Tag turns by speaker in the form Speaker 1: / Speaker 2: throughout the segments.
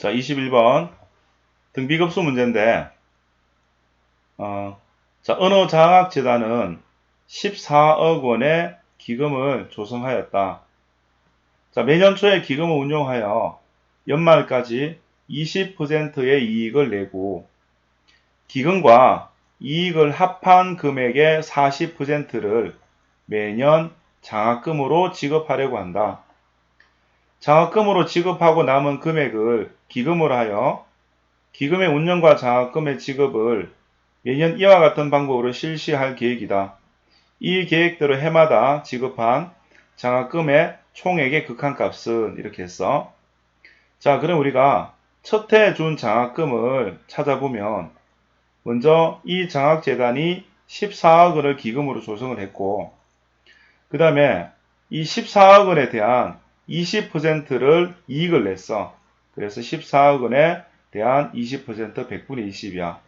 Speaker 1: 자, 21번 등비급수 문제인데 어, 자, 언어장학재단은 14억 원의 기금을 조성하였다. 자, 매년 초에 기금을 운용하여 연말까지 20%의 이익을 내고 기금과 이익을 합한 금액의 40%를 매년 장학금으로 지급하려고 한다. 장학금으로 지급하고 남은 금액을 기금으로 하여 기금의 운영과 장학금의 지급을 매년 이와 같은 방법으로 실시할 계획이다. 이 계획대로 해마다 지급한 장학금의 총액의 극한값은 이렇게 했어. 자, 그럼 우리가 첫해준 장학금을 찾아보면 먼저 이 장학재단이 14억 원을 기금으로 조성을 했고 그 다음에 이 14억 원에 대한 20%를 이익을 냈어. 그래서 14억 원에 대한 20% 100분의 20이야.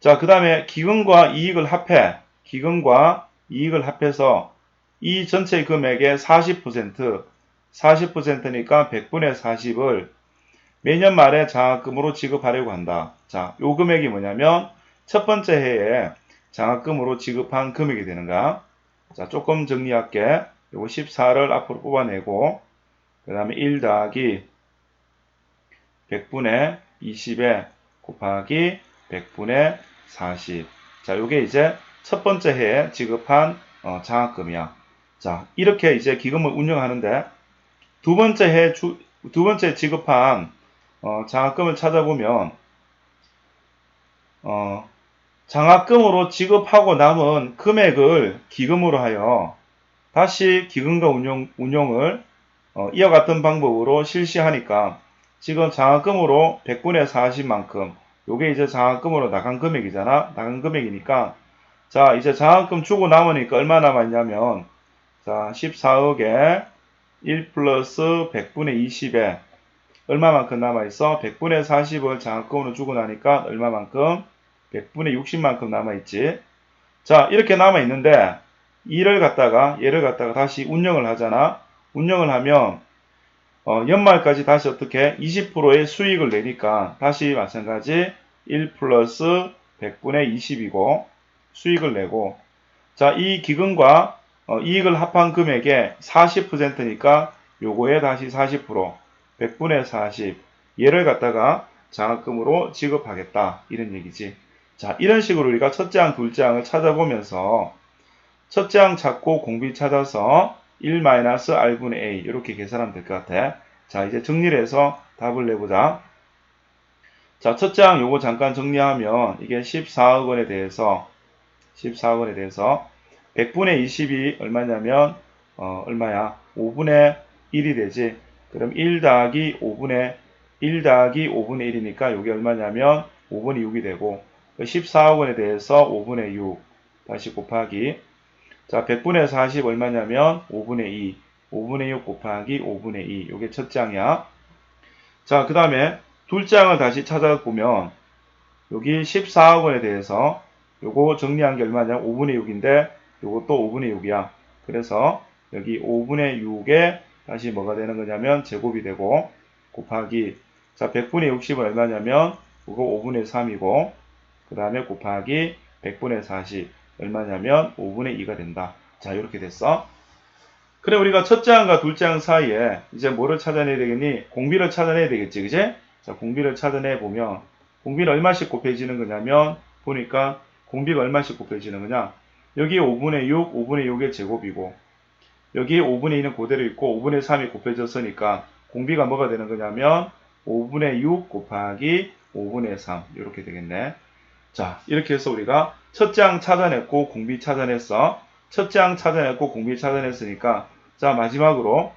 Speaker 1: 자, 그 다음에 기금과 이익을 합해, 기금과 이익을 합해서 이 전체 금액의 40%, 40%니까 100분의 40을 매년 말에 장학금으로 지급하려고 한다. 자, 요 금액이 뭐냐면 첫 번째 해에 장학금으로 지급한 금액이 되는가. 자, 조금 정리할게. 요거 14를 앞으로 뽑아내고 그 다음에 1 더하기 100분의 20에 곱하기 100분의 40. 자, 요게 이제 첫 번째 해에 지급한 어, 장학금이야. 자, 이렇게 이제 기금을 운영하는데 두 번째 해 주, 두 번째 지급한 어, 장학금을 찾아보면 어, 장학금으로 지급하고 남은 금액을 기금으로 하여 다시 기금과 운용, 운용을 어, 같은 방법으로 실시하니까 지금 장학금으로 100분의 40만큼 요게 이제 장학금으로 나간 금액이잖아. 나간 금액이니까 자 이제 장학금 주고 남으니까 얼마 남았냐면 자 14억에 1 플러스 100분의 20에 얼마만큼 남아있어? 100분의 40을 장학금으로 주고 나니까 얼마만큼? 100분의 60만큼 남아있지. 자 이렇게 남아있는데 이를 갖다가 얘를 갖다가 다시 운영을 하잖아. 운영을 하면 어, 연말까지 다시 어떻게 20%의 수익을 내니까 다시 마찬가지 1 플러스 100분의 20이고 수익을 내고. 자 이 기금과 어, 이익을 합한 금액의 40%니까 요거에 다시 40% 100분의 40 얘를 갖다가 장학금으로 지급하겠다. 이런 얘기지. 자 이런 식으로 우리가 첫째 항 둘째 항을 찾아보면서 첫째 항 찾고 공비 찾아서 1-r분의 a 이렇게 계산하면 될 것 같아. 자 이제 정리를 해서 답을 내보자. 자 첫째 항 요거 잠깐 정리하면 이게 14억 원에 대해서 14억 원에 대해서 100분의 20이 얼마냐면 어, 얼마야? 5분의 1이 되지. 그럼 1 더하기 5분의 1 더하기 5분의 1이니까 이게 얼마냐면 5분의 6이 되고 14억 원에 대해서 5분의 6 다시 곱하기 자, 100분의 40 얼마냐면 5분의 2. 5분의 6 곱하기 5분의 2. 요게 첫 장이야. 자, 그 다음에 둘째 장을 다시 찾아보면 여기 14억 원에 대해서 요거 정리한 게 얼마냐? 5분의 6인데 요것도 5분의 6이야. 그래서 여기 5분의 6에 다시 뭐가 되는 거냐면 제곱이 되고 곱하기 자 100분의 60은 얼마냐면 이거 5분의 3이고 그 다음에 곱하기 100분의 40 얼마냐면 5분의 2가 된다. 자, 이렇게 됐어. 그래, 우리가 첫째 항과 둘째 항 사이에 이제 뭐를 찾아내야 되겠니? 공비를 찾아내야 되겠지, 그제? 자, 공비를 찾아내 보면 공비는 얼마씩 곱해지는 거냐면 보니까 공비가 얼마씩 곱해지는 거냐? 여기 5분의 6, 5분의 6의 제곱이고 여기 5분의 2는 그대로 있고 5분의 3이 곱해졌으니까 공비가 뭐가 되는 거냐면 5분의 6 곱하기 5분의 3 이렇게 되겠네. 자, 이렇게 해서 우리가 첫째 항 찾아냈고 공비 찾아냈어. 첫째 항 찾아냈고 공비 찾아냈으니까 자, 마지막으로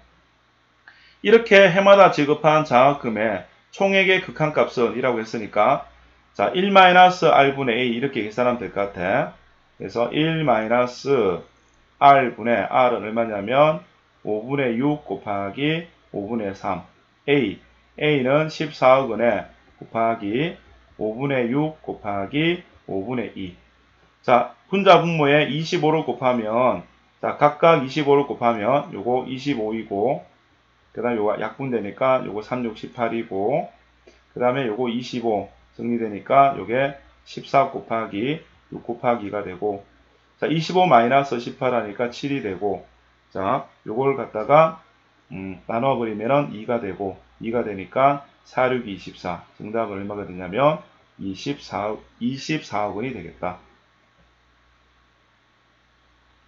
Speaker 1: 이렇게 해마다 지급한 장학금의 총액의 극한값은 이라고 했으니까 자, 1-r분의 a 이렇게 계산하면 될 것 같아. 그래서 1-r분의 r은 얼마냐면 5분의 6 곱하기 5분의 3 a a는 14억 원에 곱하기 5분의 6 곱하기 5분의 2. 자, 분자 분모에 25를 곱하면, 자, 각각 25를 곱하면, 요거 25이고, 그 다음 요거 약분되니까 요거 3, 6, 18이고, 그 다음에 요거 25 정리되니까 요게 14 곱하기 6 곱하기 2가 되고 자, 25 마이너스 18 하니까 7이 되고 자, 요걸 갖다가 음, 나눠버리면은 2가 되고 2가 되니까 4, 6, 24 정답은 얼마가 되냐면 24, 24억 원이 되겠다.